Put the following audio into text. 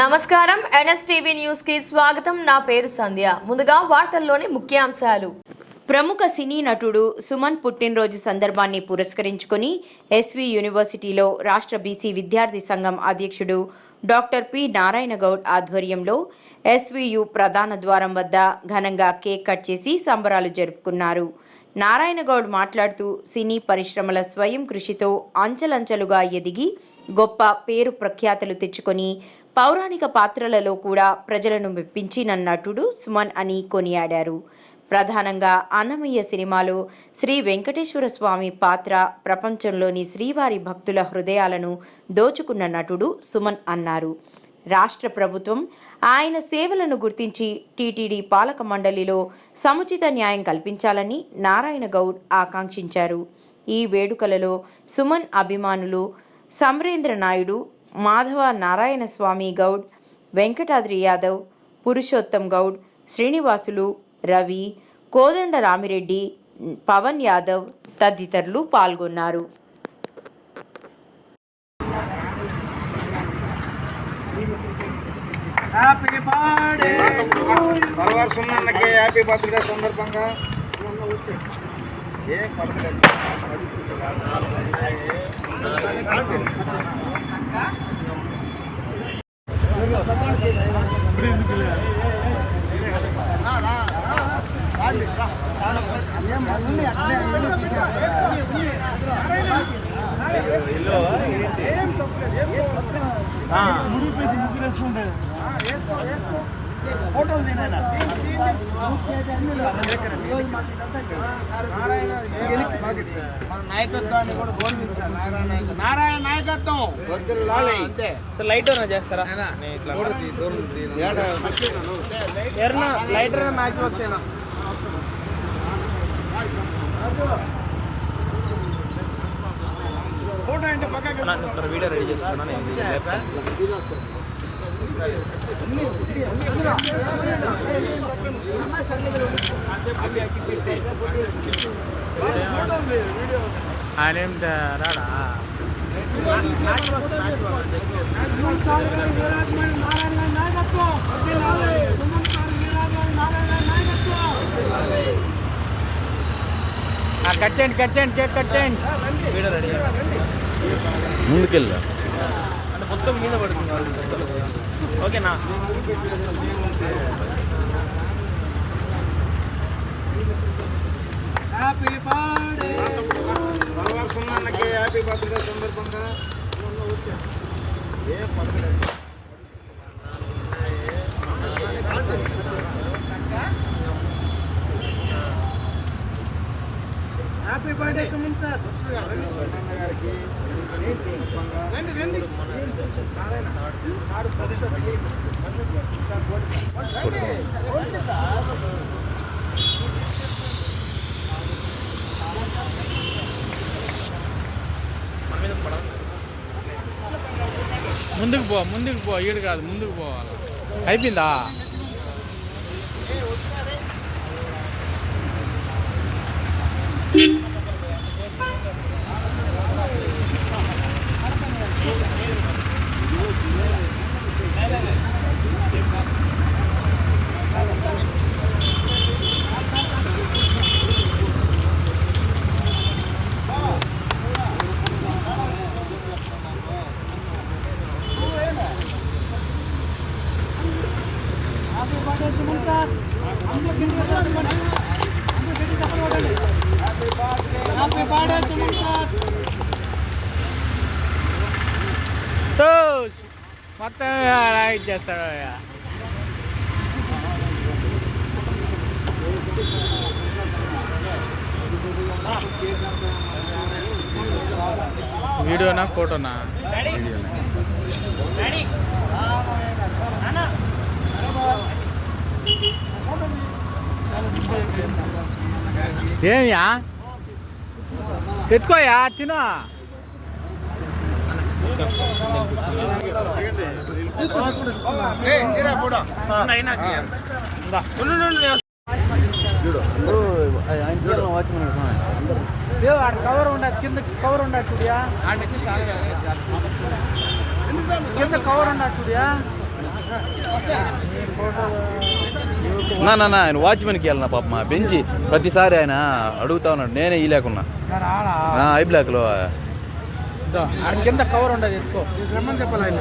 నమస్కారం. ఎన్ఎస్టీవీ న్యూస్కి స్వాగతం. నా పేరు సంధ్య. ముందుగా వార్తల్లోని ముఖ్యాంశాలు. ప్రముఖ సినీ నటుడు సుమన్ పుట్టినరోజు సందర్భాన్ని పురస్కరించుకుని ఎస్వి యూనివర్సిటీలో రాష్ట్ర బీసీ విద్యార్థి సంఘం అధ్యక్షుడు డాక్టర్ పి నారాయణ గౌడ్ ఆధ్వర్యంలో ఎస్వియు ప్రధాన ద్వారం వద్ద ఘనంగా కేక్ కట్ చేసి సంబరాలు జరుపుకున్నారు. నారాయణ గౌడ్ మాట్లాడుతూ సినీ పరిశ్రమల స్వయం కృషితో అంచెలంచెలుగా ఎదిగి గొప్ప పేరు ప్రఖ్యాతలు తెచ్చుకొని పౌరాణిక పాత్రలలో కూడా ప్రజలను మెప్పించిన నటుడు సుమన్ అని కొనియాడారు. ప్రధానంగా అన్నమయ్య సినిమాలో శ్రీ వెంకటేశ్వర స్వామి పాత్ర ప్రపంచంలోని శ్రీవారి భక్తుల హృదయాలను దోచుకున్న నటుడు సుమన్ అన్నారు. రాష్ట్ర ప్రభుత్వం ఆయన సేవలను గుర్తించి టీటీడీ పాలక మండలిలో సముచిత న్యాయం కల్పించాలని నారాయణ గౌడ్ ఆకాంక్షించారు. ఈ వేడుకలలో సుమన్ అభిమానులు సమరేంద్ర నాయుడు మాధవ నారాయణ స్వామి గౌడ్ వెంకటాద్రి యాదవ్ పురుషోత్తం గౌడ్ శ్రీనివాసులు రవి కోదండ రామిరెడ్డి పవన్ యాదవ్ తదితరులు పాల్గొన్నారు. Happy birthday! సర్వర్ సున్నకి హ్యాపీ బర్త్డే సందర్భంగా. ఏ బర్త్డే ఫోటోలు తినాయన మన నాయకత్వాన్ని కూడా గౌరవించాలి నారాయణ నాయకత్వం నారాయణ నాయకత్వం అంతే చేస్తారా లైటర్ మ్యాచ్ వచ్చేనా పక్కకి వీడియో రెడీ చేసుకున్నాను ఆయన ఏం రాడా? కట్ చేయండి కట్ చేయండి కేక్ కట్ చేయండి వీడియో రెడీ ముందుకెళ్ళు అంటే మొత్తం మీద పడుతుంది ఓకేనా హ్యాపీ బర్త్డే సర్వర్ సున్నకి హ్యాపీ బర్త్డే సందర్భంగా ఏ birthday happy birthday Suman sir రండి రండి. ముందుకు పో ముందుకు పో ఈడు కాదు ముందుకు పోవాలి? అయిపోయిందా? హ్యాపీ బర్త్డే సుమన్ సార్ అందరూ కింద కూర్చోండి. అందరూ గట్టి చప్పట్లు కొట్టండి. హ్యాపీ బర్త్డే సుమన్ సార్ మొత్తం రైట్ చేస్తాడు వీడియోనా? ఫోటోనా ఏమియా? ఎత్తుకోయా తిను. కవర్ ఉండదు కింద కవర్ ఉండదు చూడియా కింద కవర్ ఉండదు చూడియా నా నా ఆయన వాచ్మెన్కి వెళ్ళిన పాప మా బెంచి. ప్రతిసారి ఆయన అడుగుతా ఉన్నాడు నేనే ఈ లేకున్నా. ఐ బ్లాక్లో ఆడ కింద కవర్ ఉండదు ఎత్తుకో. రమ్మని చెప్పాలి ఆయన